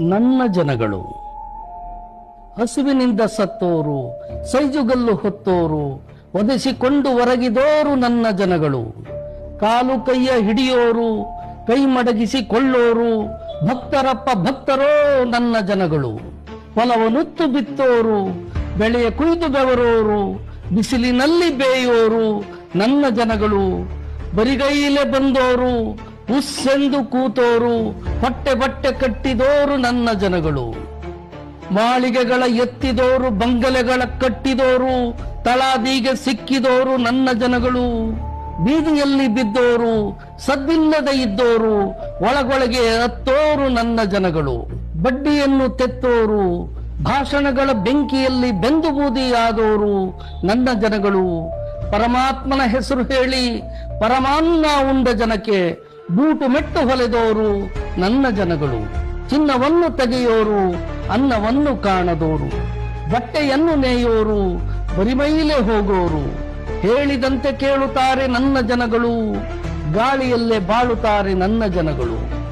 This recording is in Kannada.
ನನ್ನ ಜನಗಳು. ಹಸುವಿನಿಂದ ಸತ್ತೋರು, ಸೈಜುಗಲ್ಲು ಹೊತ್ತೋರು ಒದಿಸಿಕೊಂಡು ಒರಗಿದೋರು ನನ್ನ ಜನಗಳು. ಕಾಲು ಕೈಯ ಹಿಡಿಯೋರು, ಕೈ ಮಡಗಿಸಿಕೊಳ್ಳೋರು, ಭಕ್ತರಪ್ಪ ಭಕ್ತರೋ ನನ್ನ ಜನಗಳು. ಹೊಲವನುತ್ತು ಬಿತ್ತೋರು, ಬೆಳೆಯ ಕುಯ್ದು ಬೆವರೋರು, ಬಿಸಿಲಿನಲ್ಲಿ ಬೇಯೋರು ನನ್ನ ಜನಗಳು. ಬರಿಗೈಲೆ ಬಂದೋರು ಉಸ್ಸೆಂದು ಕೂತೋರು, ಹೊಟ್ಟೆ ಬಟ್ಟೆ ಕಟ್ಟಿದೋರು ನನ್ನ ಜನಗಳು. ಮಾಳಿಗೆಗಳ ಎತ್ತಿದೋರು, ಬಂಗಲೆಗಳ ಕಟ್ಟಿದೋರು ತಳಾದಿಗೆ ಸಿಕ್ಕಿದೋರು ನನ್ನ ಜನಗಳು. ಬೀದಿಯಲ್ಲಿ ಬಿದ್ದೋರು, ಸದ್ದಿಲ್ಲದೆ ಇದ್ದೋರು, ಒಳಗೊಳಗೆ ಹತ್ತೋರು ನನ್ನ ಜನಗಳು. ಬಡ್ಡಿಯನ್ನು ತೆತ್ತೋರು, ಭಾಷಣಗಳ ಬೆಂಕಿಯಲ್ಲಿ ಬೆಂದು ಬೂದಿಯಾದೋರು ನನ್ನ ಜನಗಳು. ಪರಮಾತ್ಮನ ಹೆಸರು ಹೇಳಿ, ಪರಮಾನ್ನ ಉಂಡ ಜನಕ್ಕೆ ಬೂಟು ಮೆಟ್ಟು ಹೊಲೆದೋರು ನನ್ನ ಜನಗಳು, ಚಿನ್ನವನ್ನು ತೆಗೆಯೋರು ಅನ್ನವನ್ನು ಕಾಣದೋರು, ಬಟ್ಟೆಯನ್ನು ನೇಯೋರು ಬರಿಮೈಲೆ ಹೋಗೋರು, ಹೇಳಿದಂತೆ ಕೇಳುತ್ತಾರೆ ನನ್ನ ಜನಗಳು, ಗಾಳಿಯಲ್ಲೇ ಬಾಳುತ್ತಾರೆ ನನ್ನ ಜನಗಳು.